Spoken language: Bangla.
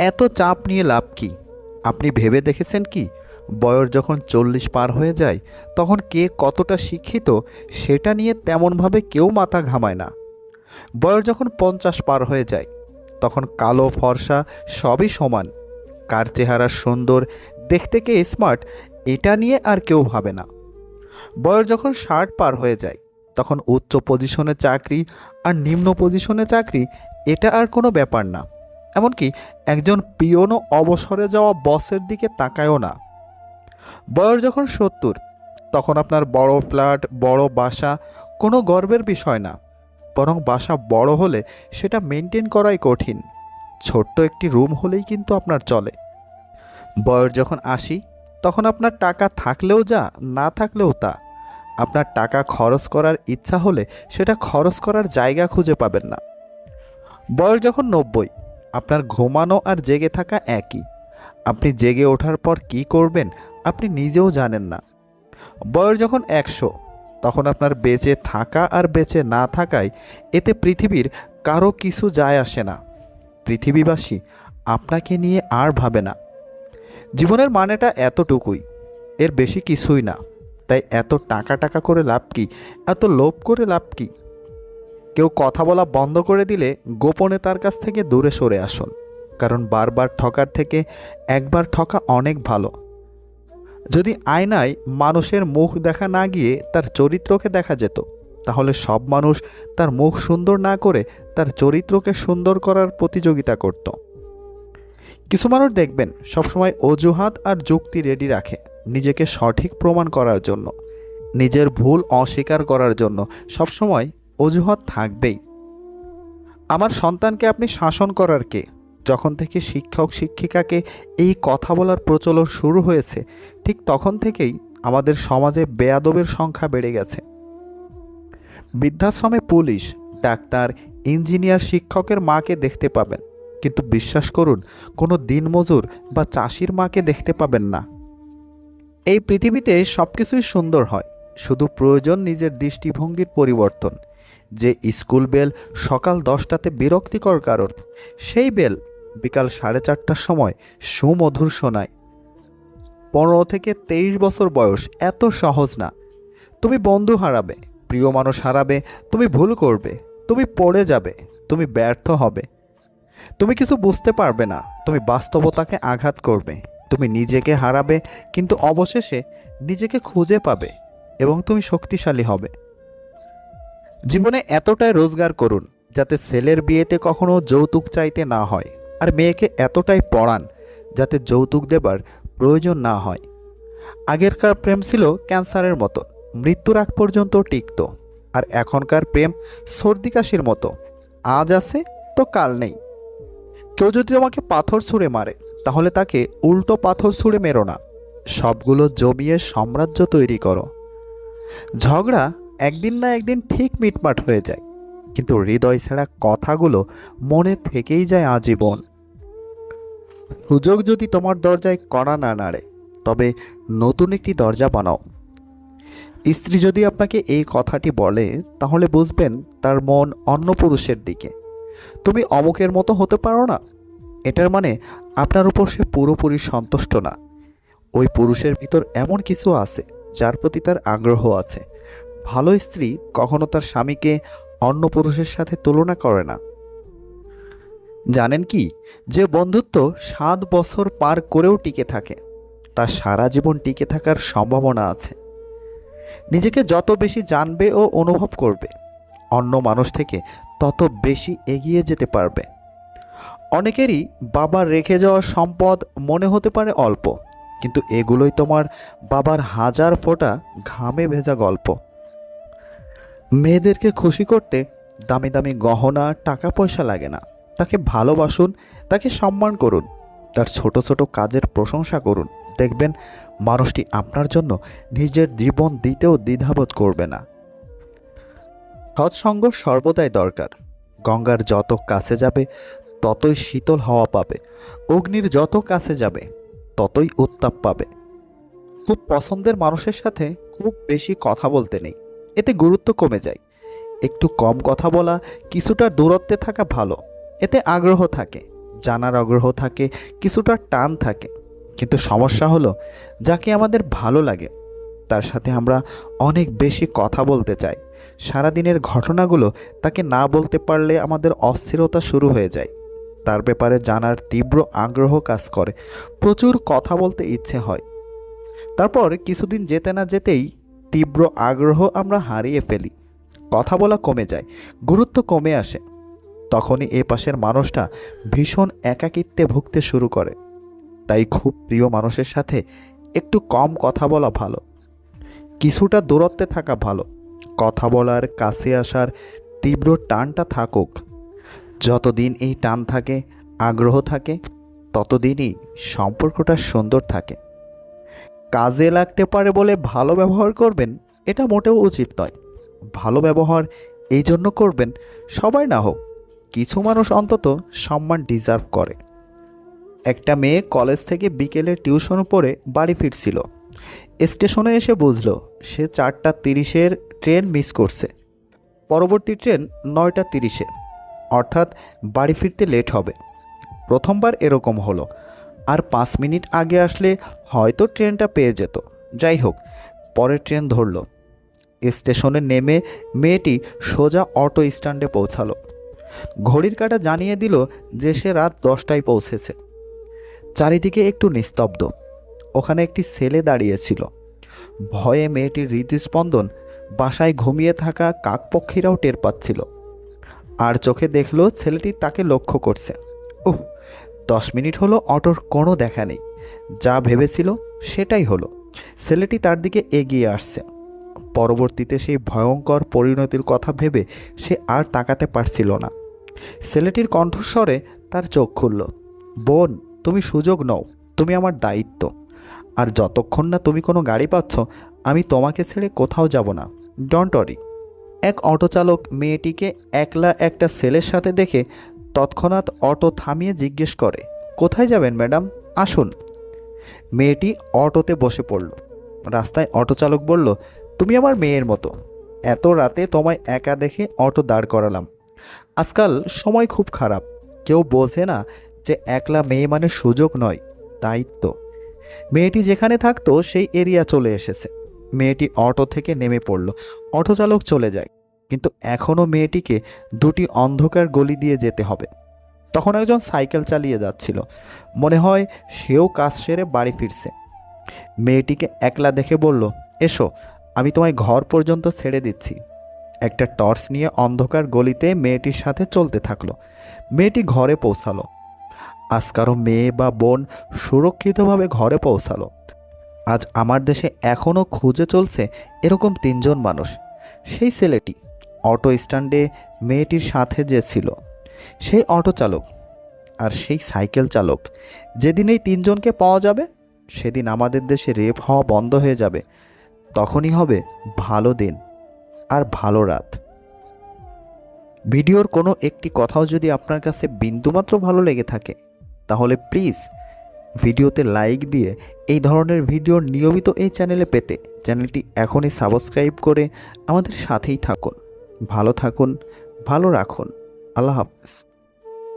এত চাপ নিয়ে লাভ কি? আপনি ভেবে দেখেছেন কি? বয়স যখন চল্লিশ পার হয়ে যায়, তখন কে কতটা শিক্ষিত সেটা নিয়ে তেমনভাবে কেউ মাথা ঘামায় না। বয়স যখন পঞ্চাশ পার হয়ে যায়, তখন কালো ফর্সা সবই সমান। কার চেহারা সুন্দর, দেখতে কে স্মার্ট এটা নিয়ে আর কেউ ভাবে না। বয়স যখন ষাট পার হয়ে যায়, তখন উচ্চ পজিশনে চাকরি আর নিম্ন পজিশনে চাকরি, এটা আর কোনো ব্যাপার না। এমনকি একজন পিয়নও অবসরে যাওয়া বসের দিকে তাকায়ও না। বয়স যখন সত্তর, তখন আপনার বড় ফ্ল্যাট, বড় বাসা কোনো গর্বের বিষয় না, বরং বাসা বড় হলে সেটা মেনটেন করাই কঠিন। ছোট্ট একটি রুম হলেই কিন্তু আপনার চলে। বয়স যখন আসি তখন আপনার টাকা থাকলেও যা, না থাকলেও তা। আপনার টাকা খরচ করার ইচ্ছা হলে সেটা খরচ করার জায়গা খুঁজে পাবেন না। বয়স যখন নব্বই আপনার ঘুমানো আর জেগে থাকা একই। আপনি জেগে ওঠার পর কি করবেন, আপনি নিজেও জানেন না। বয়স যখন একশো, তখন আপনার বেঁচে থাকা আর বেঁচে না থাকায় এতে পৃথিবীর কারও কিছু যায় আসে না। পৃথিবীবাসী আপনাকে নিয়ে আর ভাবে না। জীবনের মানেটা এতটুকুই, এর বেশি কিছুই না। তাই এত টাকা টাকা করে লাভ কি, এত লোভ করে লাভ কি? কেউ কথা বলা বন্ধ করে দিলে গোপনে তার কাছ থেকে দূরে সরে আসুন, কারণ বারবার ঠকার থেকে একবার ঠকা অনেক ভালো। যদি আয়নায় মানুষের মুখ দেখা না গিয়ে তার চরিত্রকে দেখা যেত, তাহলে সব মানুষ তার মুখ সুন্দর না করে তার চরিত্রকে সুন্দর করার প্রতিযোগিতা করত। কিছু মানুষ দেখবেন সবসময় অজুহাত আর যুক্তি রেডি রাখে নিজেকে সঠিক প্রমাণ করার জন্য, নিজের ভুল অস্বীকার করার জন্য, সবসময় অজুহাত থাকবেই। আমার সন্তানকে আপনি শাসন করার কে? যখন থেকে শিক্ষক শিক্ষিকাকে এই কথা বলার প্রচলন শুরু হয়েছে, ঠিক তখন থেকেই আমাদের সমাজে বেয়াদবের সংখ্যা বেড়ে গেছে। বৃদ্ধাশ্রমে পুলিশ, ডাক্তার, ইঞ্জিনিয়ার, শিক্ষকের মাকে দেখতে পাবেন। কিন্তু বিশ্বাস করুন, কোনো দিনমজুর বা চাষির মাকে দেখতে পাবেন না। এই পৃথিবীতে সব কিছুই সুন্দর হয়, শুধু প্রয়োজন নিজের দৃষ্টিভঙ্গির পরিবর্তন। যে স্কুল বেল সকাল দশটাতে বিরক্তিকর কারণ। সেই বেল বিকাল সাড়ে চারটার সময় সুমধুর শোনায়। পনেরো থেকে তেইশ বছর বয়স এত সহজ না। তুমি বন্ধু হারাবে, প্রিয় মানুষ হারাবে, তুমি ভুল করবে, তুমি পড়ে যাবে, তুমি ব্যর্থ হবে। তুমি কিছু বুঝতে পারবে না, তুমি বাস্তবতাকে আঘাত করবে। তুমি নিজেকে হারাবে, কিন্তু অবশেষে নিজেকে খুঁজে পাবে এবং তুমি শক্তিশালী হবে। জীবনে এতটাই রোজগার করুন যাতে ছেলের বিয়েতে কখনো যৌতুক চাইতে না হয় আর মেয়েকে এতটাই পড়ান যাতে যৌতুক দেবার প্রয়োজন না হয়। আগেরকার প্রেম ছিল ক্যান্সারের মতো, মৃত্যুর আগ পর্যন্ত টিকত আর এখনকার প্রেম সর্দি কাশির মতো। আজ আছে তো কাল নেই। কেউ যদি তোমাকে পাথর ছুঁড়ে মারে, তাহলে তাকে উল্টো পাথর ছুঁড়ে মেরো না। সবগুলো জমিয়ে সাম্রাজ্য তৈরি করো। ঝগড়া একদিন না একদিন ঠিক মিটমাট হয়ে যায়। কিন্তু হৃদয় ছাড়া কথাগুলো মনে থেকেই যায় আজীবন। সুযোগ যদি তোমার দরজায় কড়া না নাড়ে, তবে নতুন একটি দরজা বানাও। স্ত্রী যদি আপনাকে এই কথাটি বলে, তাহলে বুঝবেন তার মন অন্য পুরুষের দিকে। তুমি অমুকের মতো হতে পারো না। এটার মানে আপনার উপর সে পুরোপুরি সন্তুষ্ট না। ওই পুরুষের ভিতর এমন কিছু আছে, যার প্রতি তার আগ্রহ আছে। ভালো স্ত্রী কখনো তার স্বামীকে অন্য পুরুষের সাথে তুলনা করে না। জানেন কি? যে বন্ধুত্ব সাত বছর পার করেও টিকে থাকে তার সারা জীবন টিকে থাকার সম্ভাবনা আছে। নিজেকে যত বেশি জানবে ও অনুভব করবে, অন্য মানুষ থেকে তত বেশি এগিয়ে যেতে পারবে। অনেকেরই বাবার রেখে যাওয়া সম্পদ মনে হতে পারে অল্প, কিন্তু এগুলোই তোমার বাবার হাজার ফোঁটা ঘামে ভেজা গল্প। মেয়েদেরকে খুশি করতে দামি দামি গহনা টাকা পয়সা লাগে না। তাকে ভালোবাসুন, তাকে সম্মান করুন, তার ছোট ছোট কাজের প্রশংসা করুন। দেখবেন মানুষটি আপনার জন্য নিজের জীবন দিতেও দ্বিধাবোধ করবে না। সৎসঙ্গ সর্বদাই দরকার। গঙ্গার যত কাছে যাবে, ততই শীতল হাওয়া পাবে। অগ্নির যত কাছে যাবে, ততই উত্তাপ পাবে। খুব পছন্দের মানুষের সাথে খুব বেশি কথা বলতে নেই। এতে গুরুত্ব কমে যায়। একটু কম কথা বলা, কিছুটা দূরত্বে থাকা ভালো। এতে আগ্রহ থাকে, জানার আগ্রহ থাকে, কিছুটা টান থাকে। কিন্তু সমস্যা হলো, যাকে আমাদের ভালো লাগে, তার সাথে আমরা অনেক বেশি কথা বলতে চাই। সারাদিনের ঘটনাগুলো তাকে না বলতে পারলে আমাদের অস্থিরতা শুরু হয়ে যায়। তার ব্যাপারে জানার তীব্র আগ্রহ কাজ করে। প্রচুর কথা বলতে ইচ্ছে হয়। তারপর কিছুদিন যেতে না যেতেই তীব্র আগ্রহ আমরা হারিয়ে ফেলি। কথা বলা কমে যায়, গুরুত্ব কমে আসে। তখনই এ পাশের মানুষটা ভীষণ একাকিত্বে ভুগতে শুরু করে। তাই খুব প্রিয় মানুষের সাথে একটু কম কথা বলা ভালো। কিছুটা দূরত্বে থাকা ভালো। কথা বলার কাছে আসার তীব্র টানটা থাকুক। যতদিন এই টান থাকে, আগ্রহ থাকে, ততদিনই সম্পর্কটা সুন্দর থাকে। কাজে লাগতে পারে বলে ভালো ব্যবহার করবেন, এটা মোটেও উচিত নয়। ভালো ব্যবহার এই জন্য করবেন, সবাই না হোক, কিছু মানুষ অন্তত সম্মান ডিজার্ভ করে। একটা মেয়ে কলেজ থেকে বিকেলে টিউশন পড়ে বাড়ি ফিরছিল। স্টেশনে এসে বুঝলো, সে চারটা তিরিশের ট্রেন মিস করছে। পরবর্তী ট্রেন নয়টা তিরিশে, অর্থাৎ বাড়ি ফিরতে লেট হবে। প্রথমবার এরকম হলো। আর পাঁচ মিনিট আগে আসলে হয়তো ট্রেনটা পেয়ে যেত। যাই হোক, পরের ট্রেন ধরলো। স্টেশনে নেমে মেয়েটি সোজা অটো স্ট্যান্ডে পৌঁছালো। ঘড়ির কাটা জানিয়ে দিল যে সে রাত দশটায় পৌঁছেছে। চারিদিকে একটু নিস্তব্ধ। ওখানে একটি ছেলে দাঁড়িয়েছিল। ভয়ে মেয়েটির হৃদস্পন্দন বাসায় ঘুমিয়ে থাকা কাকপক্ষীরাও টের পাচ্ছিল। আর চোখে দেখল ছেলেটি তাকে লক্ষ্য করছে। ওহ দশ মিনিট হলো অটোর কোনো দেখা নেই। যা ভেবেছিল সেটাই হলো। ছেলেটি তার দিকে এগিয়ে আসছে। পরবর্তীতে সেই ভয়ঙ্কর পরিণতির কথা ভেবে সে আর তাকাতে পারছিল না। ছেলেটির কণ্ঠস্বরে তার চোখ খুলল, বোন, তুমি সুযোগ নও, তুমি আমার দায়িত্ব। আর যতক্ষণ না তুমি কোনো গাড়ি পাচ্ছ, আমি তোমাকে ছেড়ে কোথাও যাব না। ডন্ট অরি এক অটো চালক মেয়েটিকে একলা একটা ছেলের সাথে দেখে তৎক্ষণাৎ অটো থামিয়ে জিজ্ঞেস করে, কোথায় যাবেন, ম্যাডাম? আসুন। মেয়েটি অটোতে বসে পড়ল। রাস্তায় অটো চালক বলল, তুমি আমার মেয়ের মতো। এত রাতে তোমায় একা দেখে অটো দাঁড় করালাম। আজকাল সময় খুব খারাপ। কেউ বোঝে না যে একলা মেয়ে মানে সুযোগ নয় দায়িত্ব মেয়েটি যেখানে থাকতো সেই এরিয়া চলে এসেছে। মেয়েটি অটো থেকে নেমে পড়ল। অটো চালক চলে যায়। কিন্তু এখনও মেয়েটিকে দুটি অন্ধকার গলি দিয়ে যেতে হবে। তখন একজন সাইকেল চালিয়ে যাচ্ছিল। মনে হয় সেও কাজ সেরে বাড়ি ফিরছে। মেয়েটিকে একলা দেখে বলল, এসো, আমি তোমায় ঘর পর্যন্ত ছেড়ে দিচ্ছি। একটা টর্চ নিয়ে অন্ধকার গলিতে মেয়েটির সাথে চলতে থাকল। মেয়েটি ঘরে পৌঁছালো। আজ কারও মেয়ে বা বোন সুরক্ষিতভাবে ঘরে পৌঁছালো। আজ আমার দেশে এখনও খুঁজে চলছে এরকম তিনজন মানুষ। সেই ছেলেটি অটো স্ট্যান্ডে মেয়েটির সাথে যে ছিল, সেই অটো চালক আর সেই সাইকেল চালক। যেদিন এই তিনজনকে পাওয়া যাবে, সেদিন আমাদের দেশে রেপ হওয়া বন্ধ হয়ে যাবে। তখনই হবে ভালো দিন আর ভালো রাত। ভিডিওর কোনো একটি কথাও যদি আপনার কাছে বিন্দুমাত্র ভালো লেগে থাকে, তাহলে প্লিজ ভিডিওতে লাইক দিয়ে এই ধরনের ভিডিওর নিয়মিত এই চ্যানেলে পেতে চ্যানেলটি এখনই সাবস্ক্রাইব করে আমাদের সাথেই থাকুন। ভালো থাকুন ভালো রাখুন। আল্লাহ হাফেজ।